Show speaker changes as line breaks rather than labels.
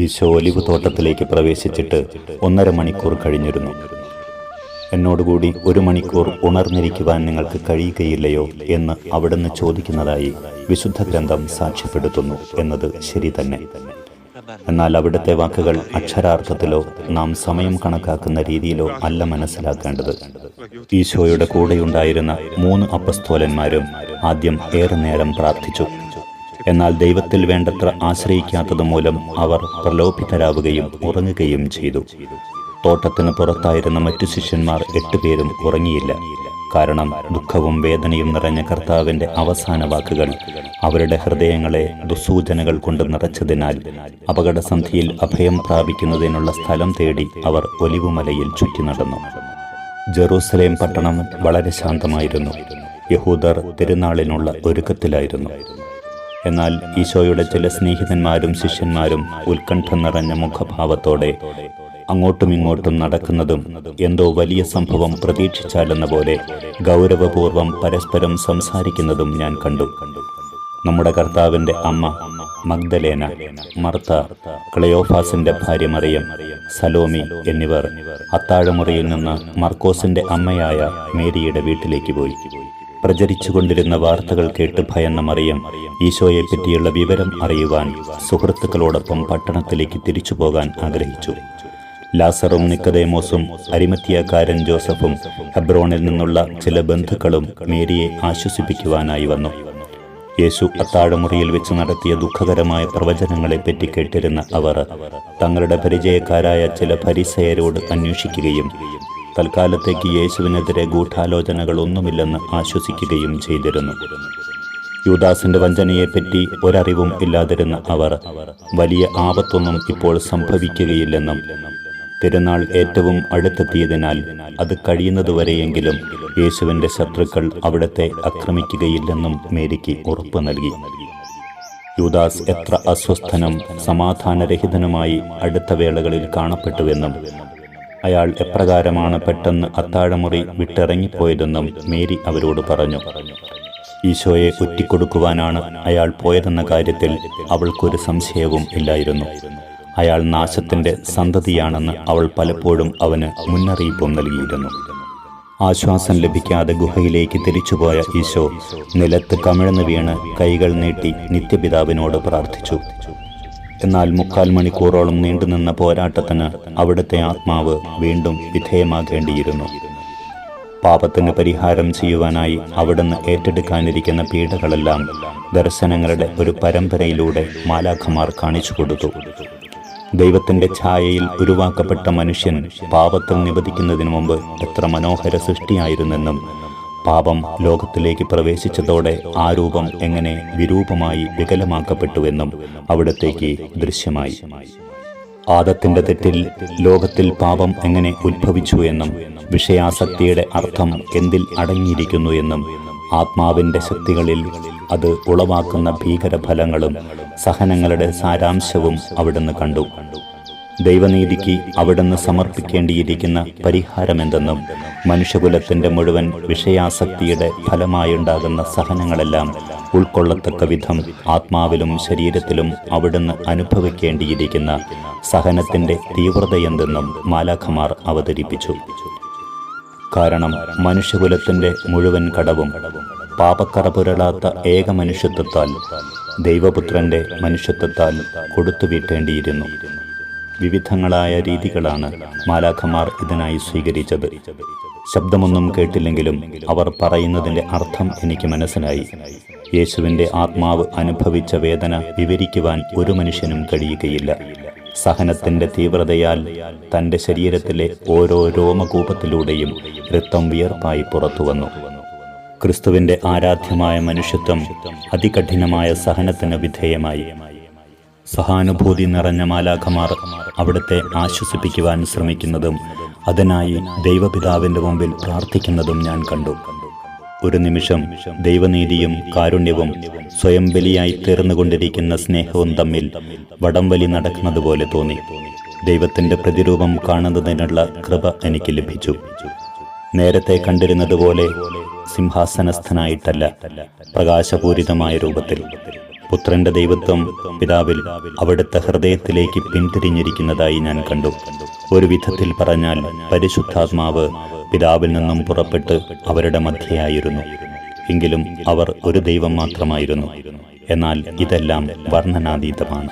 Isho olive തോട്ടത്തിലേക്ക് പ്രവേശിച്ചിട്ട് ഒന്നര മണിക്കൂർ കഴിഞ്ഞിരുന്നു. എന്നോടുകൂടി ഒരു മണിക്കൂർ ഉണർന്നിരിക്കുവാൻ നിങ്ങൾക്ക് കഴിയുകയില്ലയോ എന്ന് അവിടുന്ന് ചോദിക്കുന്നതായി വിശുദ്ധ ഗ്രന്ഥം സാക്ഷ്യപ്പെടുത്തുന്നു എന്നത് ശരി തന്നെ. എന്നാൽ അവിടുത്തെ വാക്കുകൾ അക്ഷരാർത്ഥത്തിലോ നാം സമയം കണക്കാക്കുന്ന രീതിയിലോ അല്ല മനസ്സിലാക്കേണ്ടത്. ഈശോയുടെ കൂടെയുണ്ടായിരുന്ന മൂന്ന് അപ്പസ്തോലന്മാരും ആദ്യം ഏറെ നേരം പ്രാർത്ഥിച്ചു. എന്നാൽ ദൈവത്തിൽ വേണ്ടത്ര ആശ്രയിക്കാത്തത് മൂലം അവർ പ്രലോഭിതരാവുകയും ഉറങ്ങുകയും ചെയ്തു. തോട്ടത്തിന് പുറത്തായിരുന്ന മറ്റു ശിഷ്യന്മാർ എട്ടുപേരും ഉറങ്ങിയില്ല. കാരണം ദുഃഖവും വേദനയും നിറഞ്ഞ കർത്താവിന്റെ അവസാന വാക്കുകൾ അവരുടെ ഹൃദയങ്ങളെ ദുസൂചനകൾ കൊണ്ട് നിറച്ചതിനാൽ അപകടസന്ധിയിൽ അഭയം പ്രാപിക്കുന്നതിനുള്ള സ്ഥലം തേടി അവർ ഒലിവുമലയിൽ ചുറ്റി നടന്നു. ജെറൂസലേം പട്ടണം വളരെ ശാന്തമായിരുന്നു. യഹൂദർ തിരുനാളിനുള്ള ഒരുക്കത്തിലായിരുന്നു. എന്നാൽ ഈശോയുടെ ചില സ്നേഹിതന്മാരും ശിഷ്യന്മാരും ഉത്കണ്ഠ നിറഞ്ഞ മുഖഭാവത്തോടെ അങ്ങോട്ടും ഇങ്ങോട്ടും നടക്കുന്നതും എന്തോ വലിയ സംഭവം പ്രതീക്ഷിച്ചാലെന്ന പോലെ ഗൗരവപൂർവം പരസ്പരം സംസാരിക്കുന്നതും ഞാൻ കണ്ടു. നമ്മുടെ കർത്താവിന്റെ അമ്മ മഗ്ദലേന മർത്ത ക്ലയോഫാസിന്റെ ഭാര്യ മറിയം സലോമി എന്നിവർ അത്താഴമുറിയിൽ നിന്ന് മർക്കോസിന്റെ അമ്മയായ മേരിയുടെ വീട്ടിലേക്ക് പോയി. പ്രചരിച്ചുകൊണ്ടിരുന്ന വാർത്തകൾ കേട്ട് ഭയന്ന മറിയം ഈശോയെ പറ്റിയുള്ള വിവരം അറിയുവാൻ സുഹൃത്തുക്കളോടൊപ്പം പട്ടണത്തിലേക്ക് തിരിച്ചു പോകാൻ ആഗ്രഹിച്ചു. ലാസറും നിക്കതേമോസും അരിമത്തിയക്കാരൻ ജോസഫും ഹെബ്രോണിൽ നിന്നുള്ള ചില ബന്ധുക്കളും മേരിയെ ആശ്വസിപ്പിക്കുവാനായി വന്നു. യേശു അത്താഴമുറിയിൽ വെച്ച് നടത്തിയ ദുഃഖകരമായ പ്രവചനങ്ങളെപ്പറ്റി കേട്ടിരുന്ന അവർ തങ്ങളുടെ പരിചയക്കാരായ ചില പരിസയരോട് അന്വേഷിക്കുകയും തൽക്കാലത്തേക്ക് യേശുവിനെതിരെ ഗൂഢാലോചനകളൊന്നുമില്ലെന്ന് ആശ്വസിക്കുകയും ചെയ്തിരുന്നു. യൂദാസിന്റെ വഞ്ചനയെപ്പറ്റി ഒരറിവും ഇല്ലാതിരുന്ന അവർ വലിയ ആപത്തൊന്നും ഇപ്പോൾ സംഭവിക്കുകയില്ലെന്നും തിരുനാൾ ഏറ്റവും അടുത്തെത്തിയതിനാൽ അത് കഴിയുന്നതുവരെയെങ്കിലും യേശുവിന്റെ ശത്രുക്കൾ അവിടത്തെ ആക്രമിക്കുകയില്ലെന്നും മേരിക്ക് ഉറപ്പ് നൽകി. യൂദാസ് എത്ര അസ്വസ്ഥനും സമാധാനരഹിതനുമായി അടുത്ത വേളകളിൽ കാണപ്പെട്ടുവെന്നും അയാൾ എപ്രകാരമാണ് പെട്ടെന്ന് അത്താഴമുറി വിട്ടിറങ്ങിപ്പോയതെന്നും മേരി അവരോട് പറഞ്ഞു. ഈശോയെ ഒറ്റിക്കൊടുക്കുവാനാണ് അയാൾ പോയതെന്ന കാര്യത്തിൽ അവൾക്കൊരു സംശയവും ഇല്ലായിരുന്നു. അയാൾ നാശത്തിന്റെ സന്തതിയാണെന്ന് അവൾ പലപ്പോഴും അവന് മുന്നറിയിപ്പും നൽകിയിരുന്നു. ആശ്വാസം ലഭിക്കാതെ ഗുഹയിലേക്ക് തിരിച്ചുപോയ ഈശോ നിലത്ത് കമിഴ്ന്നു വീണ് കൈകൾ നീട്ടി നിത്യപിതാവിനോട് പ്രാർത്ഥിച്ചു. എന്നാൽ മുക്കാൽ മണിക്കൂറോളം നീണ്ടുനിന്ന പോരാട്ടത്തിന് അവിടുത്തെ ആത്മാവ് വീണ്ടും വിധേയമാകേണ്ടിയിരുന്നു. പാപത്തിന് പരിഹാരം ചെയ്യുവാനായി അവിടുന്ന് ഏറ്റെടുക്കാനിരിക്കുന്ന പീഡകളെല്ലാം ദർശനങ്ങളുടെ ഒരു പരമ്പരയിലൂടെ മാലാഖമാർ കാണിച്ചു കൊടുത്തു. ദൈവത്തിന്റെ ഛായയിൽ ഉരുവാക്കപ്പെട്ട മനുഷ്യൻ പാപത്തിൽ നിബദിക്കുന്നതിനു മുമ്പ് എത്ര മനോഹര സൃഷ്ടിയായിരുന്നെന്നും പാപം ലോകത്തിലേക്ക് പ്രവേശിച്ചതോടെ ആ രൂപം എങ്ങനെ വിരൂപമായി വികലമാക്കപ്പെട്ടുവെന്നും അവിടത്തേക്ക് ദൃശ്യമായി. ആദത്തിന്റെ തെറ്റിൽ ലോകത്തിൽ പാപം എങ്ങനെ ഉത്ഭവിച്ചു എന്നും വിഷയാസക്തിയുടെ അർത്ഥം എന്തിൽ അടങ്ങിയിരിക്കുന്നു എന്നും ആത്മാവിന്റെ ശക്തികളിൽ അത് ഉളവാക്കുന്ന ഭീകരഫലങ്ങളും സഹനങ്ങളുടെ സാരാംശവും അവിടുന്ന് കണ്ടു. ദൈവനീതിക്ക് അവിടുന്ന് സമർപ്പിക്കേണ്ടിയിരിക്കുന്ന പരിഹാരമെന്തെന്നും മനുഷ്യകുലത്തിന്റെ മുഴുവൻ വിഷയാസക്തിയുടെ ഫലമായുണ്ടാകുന്ന സഹനങ്ങളെല്ലാം ഉൾക്കൊള്ളത്തക്ക വിധം ആത്മാവിലും ശരീരത്തിലും അവിടുന്ന് അനുഭവിക്കേണ്ടിയിരിക്കുന്ന സഹനത്തിന്റെ തീവ്രതയെന്തെന്നും മാലാഖമാർ അവതരിപ്പിച്ചു. കാരണം മനുഷ്യകുലത്തിന്റെ മുഴുവൻ കടവും പാപക്കറ പുരളാത്ത ഏക മനുഷ്യത്വത്താൽ ദൈവപുത്രന്റെ മനുഷ്യത്വത്താൽ കൊടുത്തു വീട്ടേണ്ടിയിരുന്നു വിവിധങ്ങളായ രീതികളാണ് മാലാഖമാർ ഇതിനായി സ്വീകരിച്ചത്. ശബ്ദമൊന്നും കേട്ടില്ലെങ്കിലും അവർ പറയുന്നതിന്റെ അർത്ഥം എനിക്ക് മനസ്സിലായി. യേശുവിന്റെ ആത്മാവ് അനുഭവിച്ച വേദന വിവരിക്കുവാൻ ഒരു മനുഷ്യനും കഴിയുകയില്ല. സഹനത്തിന്റെ തീവ്രതയാൽ തന്റെ ശരീരത്തിലെ ഓരോ രോമകൂപത്തിലൂടെയും രക്തം വിയർപ്പായി പുറത്തു വന്നു. ക്രിസ്തുവിന്റെ ആരാധ്യമായ മനുഷ്യത്വം അതികഠിനമായ സഹനത്തിന് വിധേയമായി. സഹാനുഭൂതി നിറഞ്ഞ മാലാഖമാർ അവിടുത്തെ ആശ്വസിപ്പിക്കുവാൻ ശ്രമിക്കുന്നതും അതിനായി ദൈവപിതാവിന്റെ മുമ്പിൽ പ്രാർത്ഥിക്കുന്നതും ഞാൻ കണ്ടു. ഒരു നിമിഷം ദൈവനീതിയും കാരുണ്യവും സ്വയം ബലിയായി തീർന്നുകൊണ്ടിരിക്കുന്ന സ്നേഹവും തമ്മിൽ വടംവലി നടക്കുന്നതുപോലെ തോന്നി. ദൈവത്തിന്റെ പ്രതിരൂപം കാണുന്നതിനുള്ള കൃപ എനിക്ക് ലഭിച്ചു. നേരത്തെ കണ്ടിരുന്നതുപോലെ സിംഹാസനസ്ഥനായിട്ടല്ല പ്രകാശപൂരിതമായ രൂപത്തിൽ. പുത്രന്റെ ദൈവത്വം പിതാവിൽ അവിടുത്തെ ഹൃദയത്തിലേക്ക് പിന്തിരിഞ്ഞിരിക്കുന്നതായി ഞാൻ കണ്ടു. ഒരു വിധത്തിൽ പറഞ്ഞാൽ പരിശുദ്ധാത്മാവ് പിതാവിൽ നിന്നും പുറപ്പെട്ട് അവരുടെ മധ്യയായിരുന്നു. എങ്കിലും അവർ ഒരു ദൈവം മാത്രമായിരുന്നു. എന്നാൽ ഇതെല്ലാം വർണനാതീതമാണ്.